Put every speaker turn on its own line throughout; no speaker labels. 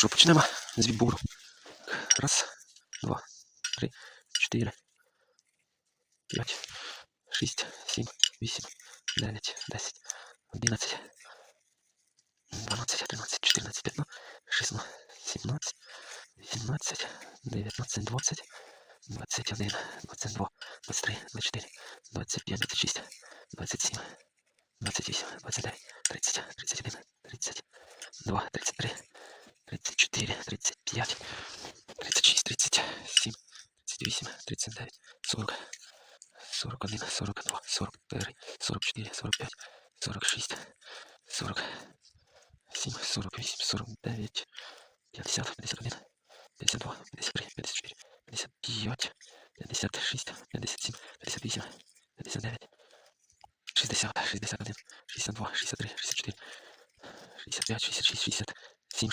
що, почнемо з відбору. Раз, два, три, чотири, п'ять, шість, сім, вісім, дев'ять, десять, одинадцять, дванадцять, тринадцять, чотирнадцять, п'ятнадцять, шістнадцять, сімнадцять, вісімнадцять, дев'ятнадцять, двадцять, двадцять один, двадцять два, двадцять три, двадцять чотири, двадцять п'ять, двадцять шість, двадцять сім, двадцять вісім, двадцять дев'ять, тридцять, тридцять один, тридцять два, тридцять три, 34, 35, 36, 37, 38, 39, 40, 41, 42, 43, 44, 45, 46, 47, 48, 49, 50, 51, 52, 53, 54, 55,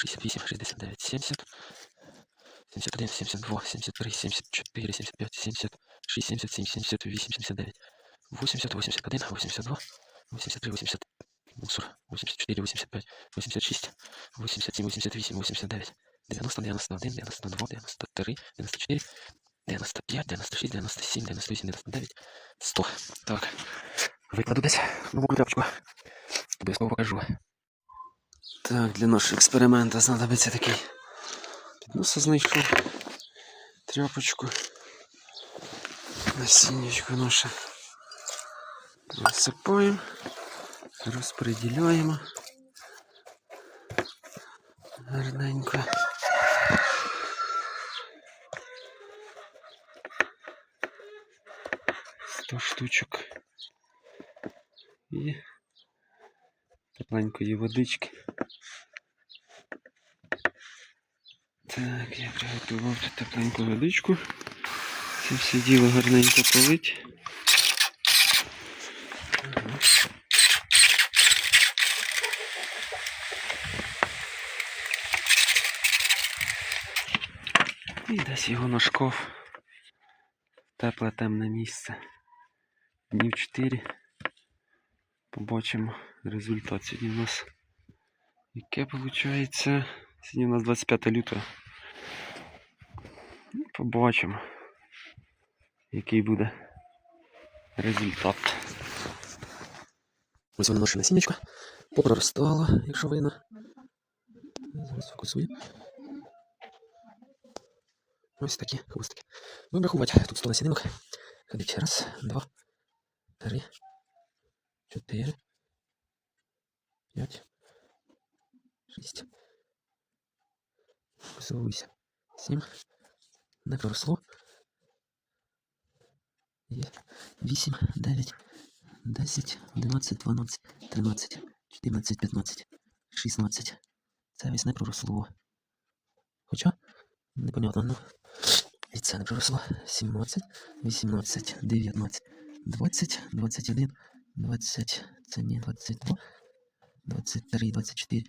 68, 69, 70, 71, 72, 73, 74, 75, 76, 77, 78, 79, 80, 81, 82, 83, 80, мусор, 84, 85, 86, 87, 88, 89, 90, 91, 92, 93, 94, 95, 96, 97, 98, 99, 100. Так, выкладу десь новую тряпочку, тебе снова покажу. Так, для нашого експерименту знадобиться такий піднос знайшов. Тряпочку. Насіннячко наше. Насипаємо. Розподіляємо. Гарненько. Сто штучок. І тепленької водички. Так, я приготував тут тепленьку водичку. Це все діло гарненько полить. І десь його на шкаф. Тепле темне місце. Днів 4. Побачимо результат сьогодні у нас. Яке виходить? Сьогодні у нас 25 лютого. Побачимо, який буде результат. Ось воно наше насіннячко. Попроростало, якщо видно. Зараз фокусую. Ось такі хвостики. Ну, врахувати. Тут 100 насінинок. Ходить. Раз, два, три, чотири, п'ять, шість, висовуйся, сім, не проросло, є, вісім, дев'ять, десять, одинадцять, дванадцять, тринадцять, чотирнадцять, п'ятнадцять, шістнадцять. Це весь не проросло. Хоча, непонятно, ну. І це не проросло. 17, 18, 19, 20, 21, 20, це ні, 22, 23, 24,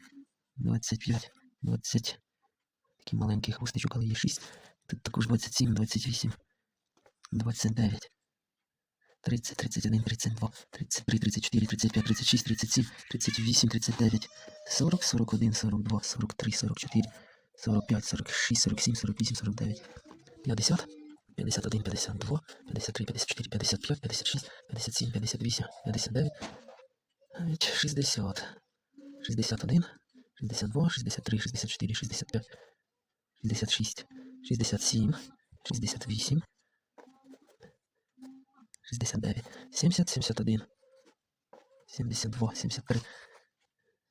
25, 20. Такий маленький хвостичок, але є 6. Тут також 27, 28, 29, 30, 31, 32, 33, 34, 35, 36, 37, 38, 39, 40, 41, 42, 43, 44, 45, 46, 47, 48, 49, 50, 51, 52, 53, 54, 55, 56, 57, 58, 59, навіть 60, 61, 62, 63, 64, 65, 66, 67, 68, 69, 70, 71, 72, 73,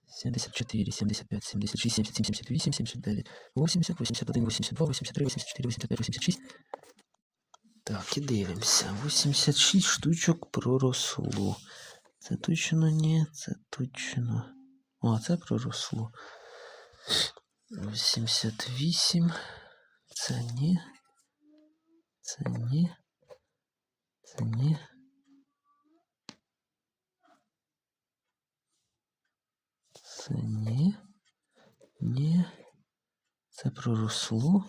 74, 75, 76, 77, 78, 79, 80, 81, 82, 83, 84, 85, 86. Так, і дивимося. 86 штучок проросло. Це точно ні, це точно. О, це проросло. 88. Це ні. Це ні. Це ні. Це ні. Ні. Це проросло.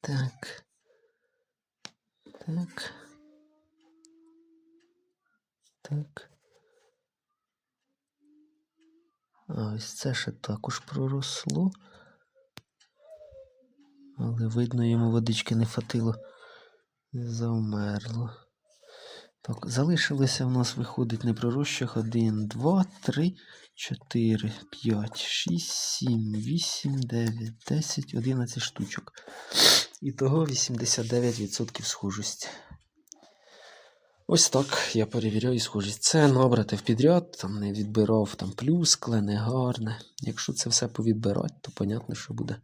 Так. Так. Так.
Ось це ще також проросло. Але видно, йому водички не хватило. Завмерло. Так, залишилося в нас виходить непророщих 1, 2, 3, 4, 5, 6, 7, 8, 9, 10, 11 штучок. Ітого 89% схожості. Ось так я перевіряю схожість. Це набрати в підряд, там не відбирав там плюскле, не гарне. Якщо це все повідбирати, то понятно, що буде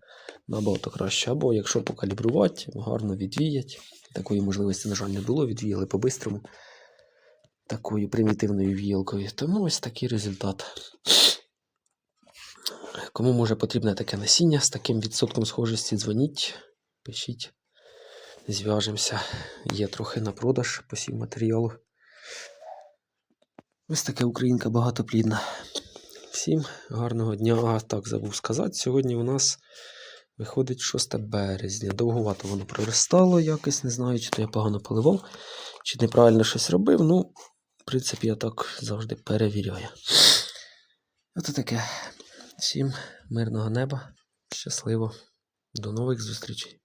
набагато краще. Або якщо покалібрувати, гарно відвіять. Такої можливості, на жаль, не було, відвіяли по-бистрому. Такою примітивною віялкою. Тому ось такий результат. Кому може потрібне таке насіння з таким відсотком схожості, дзвоніть, пишіть, зв'яжемося. Є трохи на продаж посів матеріалу. Ось таке українка багатоплідна. Всім гарного дня. А так забув сказати. Сьогодні у нас виходить 6 березня. Довгувато воно проростало якось, не знаю, чи то я погано поливав, чи неправильно щось робив. Ну, в принципі, я так завжди перевіряю. Ото таке. Всім мирного неба. Щасливо. До нових зустрічей.